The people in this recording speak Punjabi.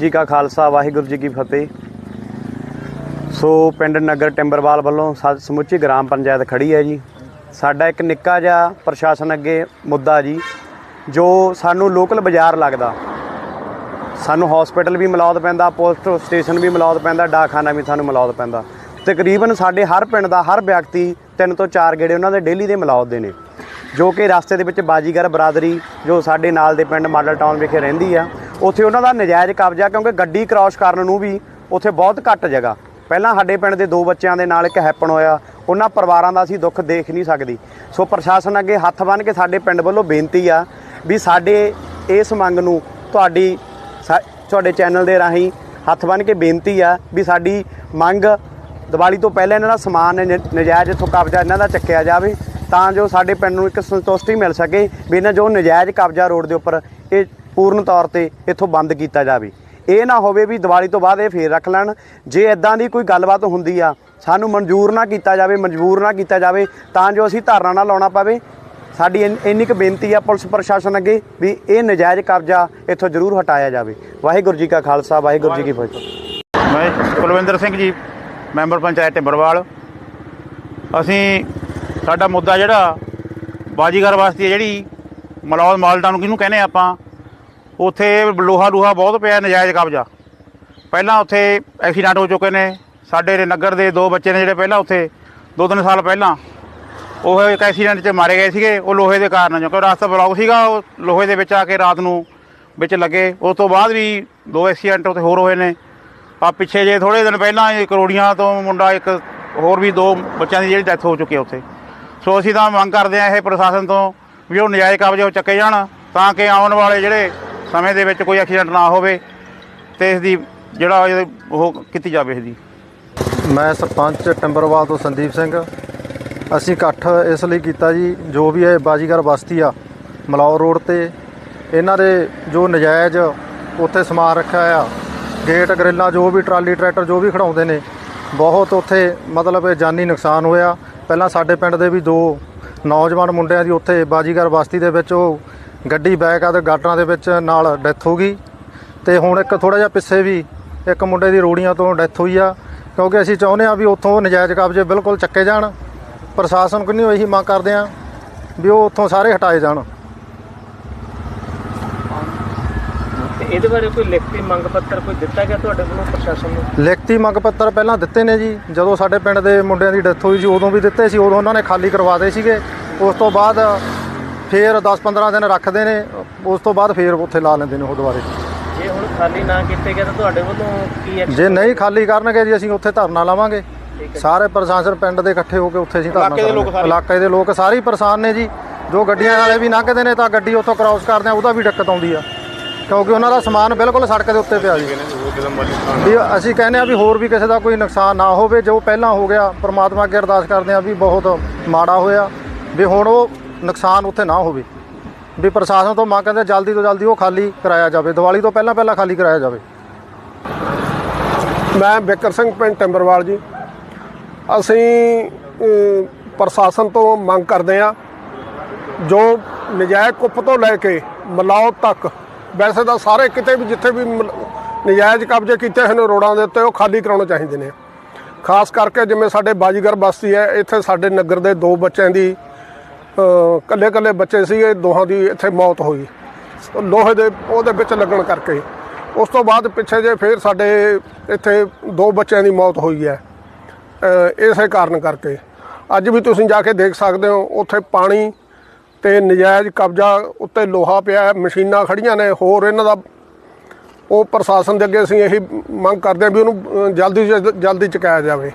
ਜੀ ਕਾ ਖਾਲਸਾ, ਵਾਹਿਗੁਰੂ ਜੀ ਕੀ ਫਤਿਹ। ਸੋ ਪਿੰਡ ਨਗਰ ਟਿੰਬਰਵਾਲ ਵੱਲੋਂ ਸਾ- ਸਮੁੱਚੀ ਗ੍ਰਾਮ ਪੰਚਾਇਤ ਖੜੀ ਹੈ ਜੀ। ਸਾਡਾ ਇੱਕ ਨਿੱਕਾ ਜਿਹਾ ਪ੍ਰਸ਼ਾਸਨ ਅੱਗੇ ਮੁੱਦਾ ਜੀ, ਜੋ ਸਾਨੂੰ ਲੋਕਲ ਬਾਜ਼ਾਰ ਲੱਗਦਾ। ਸਾਨੂੰ ਹਸਪੀਟਲ ਵੀ ਮਲੌਦ ਪੈਂਦਾ ਪੋਸਟ ਸਟੇਸ਼ਨ ਵੀ ਮਲੌਦ ਪੈਂਦਾ, ਡਾਕਖਾਨਾ ਵੀ ਸਾਨੂੰ ਮਲੌਦ ਪੈਂਦਾ। ਤਕਰੀਬਨ ਸਾਡੇ ਹਰ ਪਿੰਡ ਦਾ ਹਰ ਵਿਅਕਤੀ ਤਿੰਨ ਤੋਂ ਚਾਰ ਗੇੜੇ ਉਹਨਾਂ ਦੇ ਡੇਲੀ ਦੇ ਮਲੌਦ ਦੇ ਨੇ। ਜੋ ਕਿ ਰਸਤੇ ਦੇ ਵਿੱਚ ਬਾਜੀਗਰ ਬਰਾਦਰੀ, ਜੋ ਸਾਡੇ ਨਾਲ ਦੇ ਪਿੰਡ ਮਾਡਲ ਟਾਊਨ ਵਿਖੇ ਰਹਿੰਦੀ ਆ ਉੱਥੇ ਉਹਨਾਂ ਦਾ ਨਜਾਇਜ਼ ਕਬਜ਼ਾ, ਕਿਉਂਕਿ ਗੱਡੀ ਕ੍ਰਾਸ ਕਰਨ ਨੂੰ ਵੀ ਉੱਥੇ ਬਹੁਤ ਘੱਟ ਜਗ੍ਹਾ। ਪਹਿਲਾਂ ਸਾਡੇ ਪਿੰਡ ਦੇ ਦੋ ਬੱਚਿਆਂ ਦੇ ਨਾਲ ਇੱਕ ਹੈਪਨ ਹੋਇਆ, ਉਹਨਾਂ ਪਰਿਵਾਰਾਂ ਦਾ ਅਸੀਂ ਦੁੱਖ ਦੇਖ ਨਹੀਂ ਸਕਦੀ। ਸੋ ਪ੍ਰਸ਼ਾਸਨ ਅੱਗੇ ਹੱਥ ਬੰਨ੍ਹ ਕੇ ਸਾਡੇ ਪਿੰਡ ਵੱਲੋਂ ਬੇਨਤੀ ਆ ਵੀ ਸਾਡੇ ਇਸ ਮੰਗ ਨੂੰ ਤੁਹਾਡੀ ਸਾ- ਤੁਹਾਡੇ ਚੈਨਲ ਦੇ ਰਾਹੀਂ ਹੱਥ ਬੰਨ੍ਹ ਕੇ ਬੇਨਤੀ ਆ ਵੀ ਸਾਡੀ ਮੰਗ ਦੀਵਾਲੀ ਤੋਂ ਪਹਿਲਾਂ ਇਹਨਾਂ ਦਾ ਸਮਾਨ ਨਜਾਇਜ਼ ਇੱਥੋਂ ਕਬਜ਼ਾ ਇਹਨਾਂ ਦਾ ਚੱਕਿਆ ਜਾਵੇ, ਤਾਂ ਜੋ ਸਾਡੇ ਪਿੰਡ ਨੂੰ ਇੱਕ ਸੰਤੁਸ਼ਟੀ ਮਿਲ ਸਕੇ ਵੀ ਇਹਨਾਂ ਜੋ ਨਜਾਇਜ਼ ਕਬਜ਼ਾ ਰੋਡ ਦੇ ਉੱਪਰ ਇਹ ਪੂਰਨ ਤੌਰ ਤੇ ਇੱਥੋਂ ਬੰਦ ਕੀਤਾ ਜਾਵੇ। ਇਹ ਨਾ ਹੋਵੇ ਵੀ ਦੀਵਾਲੀ ਤੋਂ ਬਾਅਦ ਇਹ ਫੇਰ ਰੱਖ ਲੈਣ। ਜੇ ਇਦਾਂ ਦੀ ਕੋਈ ਗੱਲਬਾਤ ਹੁੰਦੀ ਆ, ਸਾਨੂੰ ਮਨਜ਼ੂਰ ਨਾ ਕੀਤਾ ਜਾਵੇ, ਮਜਬੂਰ ਨਾ ਕੀਤਾ ਜਾਵੇ, ਤਾਂ ਜੋ ਅਸੀਂ ਧਰਨਾ ਨਾ ਲਾਉਣਾ ਪਵੇ। ਸਾਡੀ ਇੰਨੀ ਕੁ ਬੇਨਤੀ ਆ ਪੁਲਿਸ ਪ੍ਰਸ਼ਾਸਨ ਅੱਗੇ ਵੀ ਇਹ ਨਜਾਇਜ਼ ਕਬਜ਼ਾ ਇੱਥੋਂ ਜ਼ਰੂਰ ਹਟਾਇਆ ਜਾਵੇ। ਵਾਹਿਗੁਰੂ ਜੀ ਕਾ ਖਾਲਸਾ, ਵਾਹਿਗੁਰੂ ਜੀ ਕੀ ਫਤਿਹ। ਮੈਂ ਕੁਲਵਿੰਦਰ ਸਿੰਘ ਜੀ, ਮੈਂਬਰ ਪੰਚਾਇਤ ਟਿੰਬਰਵਾਲ ਅਸੀਂ ਸਾਡਾ ਮੁੱਦਾ ਜਿਹੜਾ ਬਾਜੀਗਰ ਵਾਸਤੇ ਜਿਹੜੀ ਮਲੌਦ ਮਾਲਟਾ ਨੂੰ ਕਿਹਨੂੰ ਕਹਿੰਦੇ ਆਪਾਂ? ਉੱਥੇ ਲੋਹਾ ਲੂਹਾ ਬਹੁਤ ਪਿਆ, ਨਜਾਇਜ਼ ਕਬਜ਼ਾ। ਪਹਿਲਾਂ ਉੱਥੇ ਐਕਸੀਡੈਂਟ ਹੋ ਚੁੱਕੇ ਨੇ। ਸਾਡੇ ਦੇ ਨਗਰ ਦੇ ਦੋ ਬੱਚੇ ਨੇ ਜਿਹੜੇ ਪਹਿਲਾਂ ਉੱਥੇ, ਦੋ ਤਿੰਨ ਸਾਲ ਪਹਿਲਾਂ। ਉਹ ਇੱਕ ਐਕਸੀਡੈਂਟ 'ਚ ਮਾਰੇ ਗਏ ਸੀਗੇ, ਉਹ ਲੋਹੇ ਦੇ ਕਾਰਨ ਕਿਉਂਕਿ ਰਸਤਾ ਬਲੌਕ ਸੀਗਾ, ਉਹ ਲੋਹੇ ਦੇ ਵਿੱਚ ਆ ਕੇ ਰਾਤ ਨੂੰ ਵਿੱਚ ਲੱਗੇ। ਉਸ ਤੋਂ ਬਾਅਦ ਵੀ ਦੋ ਐਕਸੀਡੈਂਟ ਉੱਥੇ ਹੋਰ ਹੋਏ ਨੇ। ਆ ਪਿੱਛੇ ਜੇ ਥੋੜੇ ਦਿਨ ਪਹਿਲਾਂ ਇਹ ਕਰੋੜੀਆਂ ਤੋਂ ਮੁੰਡਾ ਇੱਕ ਹੋਰ ਵੀ ਦੋ ਬੱਚਿਆਂ ਦੀ ਜਿਹੜੀ ਡੈਥ ਹੋ ਚੁੱਕੀ ਹੈ ਉੱਥੇ। ਸੋ ਅਸੀਂ ਤਾਂ ਮੰਗ ਕਰਦੇ ਆ ਇਹ ਪ੍ਰਸ਼ਾਸਨ ਤੋਂ ਵੀ ਉਹ ਨਜਾਇਜ਼ ਕਬਜ਼ੇ ਉਹ ਚੱਕੇ ਜਾਣ, ਤਾਂ ਕਿ ਆਉਣ ਵਾਲੇ ਜਿਹੜੇ ਸਮੇਂ ਦੇ ਵਿੱਚ ਕੋਈ ਐਕਸੀਡੈਂਟ ਨਾ ਹੋਵੇ ਤੇ ਇਸ ਦੀ ਜਿਹੜਾ ਉਹ ਕੀਤੀ ਜਾਵੇ ਇਸ ਦੀ ਮੈਂ ਸਰਪੰਚ ਟੰਬਰਵਾਲ ਤੋਂ ਸੰਦੀਪ ਸਿੰਘ। ਅਸੀਂ ਇਕੱਠ ਇਸ ਲਈ ਕੀਤਾ ਜੀ, ਜੋ ਵੀ ਇਹ ਬਾਜੀਗਰ ਬਸਤੀ ਆ, ਮਲੌਰ ਰੋਡ ਤੇ, ਇਹਨਾਂ ਦੇ ਜੋ ਨਜਾਇਜ਼ ਉੱਥੇ ਸਮਾਨ ਰੱਖਿਆ ਆ, ਗੇਟ, ਗਰਿੱਲਾਂ, ਜੋ ਵੀ ਟਰਾਲੀ, ਟਰੈਕਟਰ, ਜੋ ਵੀ ਖੜਾਉਂਦੇ ਨੇ, ਬਹੁਤ ਉੱਥੇ ਮਤਲਬ ਇਹ ਜਾਨੀ ਨੁਕਸਾਨ ਹੋਇਆ। ਪਹਿਲਾਂ ਸਾਡੇ ਪਿੰਡ ਦੇ ਵੀ ਦੋ ਨੌਜਵਾਨ ਮੁੰਡਿਆਂ ਦੀ ਉੱਥੇ ਬਾਜੀਗਰ ਬਸਤੀ ਦੇ ਵਿੱਚ ਉਹ ਗੱਡੀ ਬੈਕ ਆ ਤੇ ਗਾਟਰਾਂ ਦੇ ਵਿੱਚ ਨਾਲ ਡੈਥ ਹੋ ਗਈ। ਤੇ ਹੁਣ ਇੱਕ ਥੋੜਾ ਜਿਹਾ ਪਿੱਛੇ ਵੀ ਇੱਕ ਮੁੰਡੇ ਦੀ ਰੋੜੀਆਂ ਤੋਂ ਡੈਥ ਹੋਈ ਆ। ਕਿਉਂਕਿ ਅਸੀਂ ਚਾਹੁੰਦੇ ਆ ਵੀ ਉੱਥੋਂ ਨਜਾਇਜ਼ ਕਬਜ਼ੇ ਬਿਲਕੁਲ ਚੱਕੇ ਜਾਣ। ਪ੍ਰਸ਼ਾਸਨ ਕੋਲ ਇਹੀ ਮੰਗ ਕਰਦੇ ਆ ਵੀ ਉਹ ਉੱਥੋਂ ਸਾਰੇ ਹਟਾਏ ਜਾਣ। ਇਹਦੇ ਬਾਰੇ ਕੋਈ ਲਿਖਤੀ ਮੰਗ ਪੱਤਰ ਕੋਈ ਦਿੱਤਾ ਗਿਆ ਤੁਹਾਡੇ ਵੱਲੋਂ ਪ੍ਰਸ਼ਾਸਨ ਨੂੰ? ਲਿਖਤੀ ਮੰਗ ਪੱਤਰ ਪਹਿਲਾਂ ਦਿੱਤੇ ਨੇ ਜੀ। ਜਦੋਂ ਸਾਡੇ ਪਿੰਡ ਦੇ ਮੁੰਡਿਆਂ ਦੀ ਡੈਥ ਹੋਈ ਸੀ ਉਦੋਂ ਵੀ ਦਿੱਤੇ ਸੀ। ਉਦੋਂ ਉਹਨਾਂ ਨੇ ਖਾਲੀ ਕਰਵਾ ਦੇ ਸੀਗੇ। ਉਸ ਤੋਂ ਬਾਅਦ ਫੇਰ 10-15 ਦਿਨ ਰੱਖਦੇ ਨੇ ਉਸ ਤੋਂ ਬਾਅਦ ਫੇਰ ਉੱਥੇ ਲਾ ਲੈਂਦੇ ਨੇ ਉਹ ਦੁਬਾਰੇ। ਜੇ ਹੁਣ ਖਾਲੀ ਨਾ ਕੀਤੇ ਗਏ ਤਾਂ ਤੁਹਾਡੇ ਵੱਲੋਂ ਕੀ action ਜੇ ਨਹੀਂ ਖਾਲੀ ਕਰਨਗੇ ਜੀ ਅਸੀਂ ਉੱਥੇ ਧਰਨਾ ਲਾਵਾਂਗੇ। ਸਾਰੇ ਪ੍ਰਸ਼ਾਸਨ ਪਿੰਡ ਦੇ ਇਕੱਠੇ ਹੋ ਕੇ ਉੱਥੇ ਅਸੀਂ ਧਰਨਾ ਇਲਾਕੇ ਦੇ ਲੋਕ ਕਰਾਂਗੇ। ਸਾਰੇ। ਇਲਾਕੇ ਦੇ ਲੋਕ ਸਾਰੇ ਹੀ ਪਰੇਸ਼ਾਨ ਨੇ ਜੀ। ਜੋ ਗੱਡੀਆਂ ਵਾਲੇ ਵੀ ਲੰਘਦੇ ਨੇ ਤਾਂ ਗੱਡੀ ਉੱਥੋਂ ਕ੍ਰਾਸ ਕਰਦੇ ਆ ਉਹਦਾ ਵੀ ਦਿੱਕਤ ਆਉਂਦੀ ਆ। ਕਿਉਂਕਿ ਉਹਨਾਂ ਦਾ ਸਮਾਨ ਬਿਲਕੁਲ ਸੜਕ ਦੇ ਉੱਤੇ ਪਿਆ ਜੀ। ਵੀ ਅਸੀਂ ਕਹਿੰਦੇ ਆ ਵੀ ਹੋਰ ਵੀ ਕਿਸੇ ਦਾ ਕੋਈ ਨੁਕਸਾਨ ਨਾ ਹੋਵੇ ਜੋ ਪਹਿਲਾਂ ਹੋ ਗਿਆ ਪ੍ਰਮਾਤਮਾ ਅੱਗੇ ਅਰਦਾਸ ਕਰਦੇ ਆ ਵੀ ਬਹੁਤ ਮਾੜਾ ਹੋਇਆ। ਵੀ ਹੁਣ ਉਹ ਨੁਕਸਾਨ ਉੱਥੇ ਨਾ ਹੋਵੇ। ਵੀ ਪ੍ਰਸ਼ਾਸਨ ਤੋਂ ਮੰਗ ਕਰਦੇ ਜਲਦੀ ਤੋਂ ਜਲਦੀ ਉਹ ਖਾਲੀ ਕਰਾਇਆ ਜਾਵੇ। ਦੀਵਾਲੀ ਤੋਂ ਪਹਿਲਾਂ ਪਹਿਲਾਂ ਖਾਲੀ ਕਰਾਇਆ ਜਾਵੇ। ਮੈਂ ਬਿਕਰ ਸਿੰਘ ਪਿੰਡ ਟਿੰਬਰਵਾਲ ਜੀ। ਅਸੀਂ ਪ੍ਰਸ਼ਾਸਨ ਤੋਂ ਮੰਗ ਕਰਦੇ ਆ, ਜੋ ਨਜਾਇਜ਼ ਕੁੱਪ ਤੋਂ ਲੈ ਕੇ ਮਲਾਉ ਤੱਕ, ਵੈਸੇ ਤਾਂ ਸਾਰੇ ਕਿਤੇ ਵੀ ਜਿੱਥੇ ਵੀ ਮਲ- ਨਜਾਇਜ਼ ਕਬਜ਼ੇ ਕੀਤੇ ਹਨ ਰੋਡਾਂ ਦੇ ਉੱਤੇ, ਉਹ ਖਾਲੀ ਕਰਾਉਣੇ ਚਾਹੀਦੇ ਨੇ। ਖਾਸ ਕਰਕੇ ਜਿਵੇਂ ਸਾਡੇ ਬਾਜੀਗਰ ਬਸਤੀ ਹੈ, ਇੱਥੇ ਸਾਡੇ ਨਗਰ ਦੇ ਦੋ ਬੱਚਿਆਂ ਦੀ ਕੱਲੇ ਕੱਲੇ ਬੱਚੇ ਸੀਗੇ, ਦੋਹਾਂ ਦੀ ਇੱਥੇ ਮੌਤ ਹੋਈ। ਲੋਹੇ ਦੇ ਉਹਦੇ ਵਿੱਚ ਲੱਗਣ ਕਰਕੇ। ਉਸ ਤੋਂ ਬਾਅਦ ਪਿੱਛੇ ਜੇ ਫੇਰ ਸਾਡੇ ਇੱਥੇ ਦੋ ਬੱਚਿਆਂ ਦੀ ਮੌਤ ਹੋਈ ਹੈ ਇਸੇ ਕਾਰਨ ਕਰਕੇ। ਅੱਜ ਵੀ ਤੁਸੀਂ ਜਾ ਕੇ ਦੇਖ ਸਕਦੇ ਹੋ, ਉੱਥੇ ਪਾਣੀ ਤੇ ਨਜਾਇਜ਼ ਕਬਜ਼ਾ ਉੱਤੇ ਲੋਹਾ ਪਿਆ ਹੈ, ਮਸ਼ੀਨਾਂ ਖੜੀਆਂ ਨੇ, ਹੋਰ ਇਹਨਾਂ ਦਾ ਉਹ ਪ੍ਰਸ਼ਾਸਨ ਦੇ ਅੱਗੇ ਅਸੀਂ ਇਹੀ ਮੰਗ ਕਰਦੇ ਹਾਂ ਵੀ ਉਹਨੂੰ ਜਲਦੀ ਤੋਂ ਜਲਦੀ ਚੁਕਾਇਆ ਜਾਵੇ।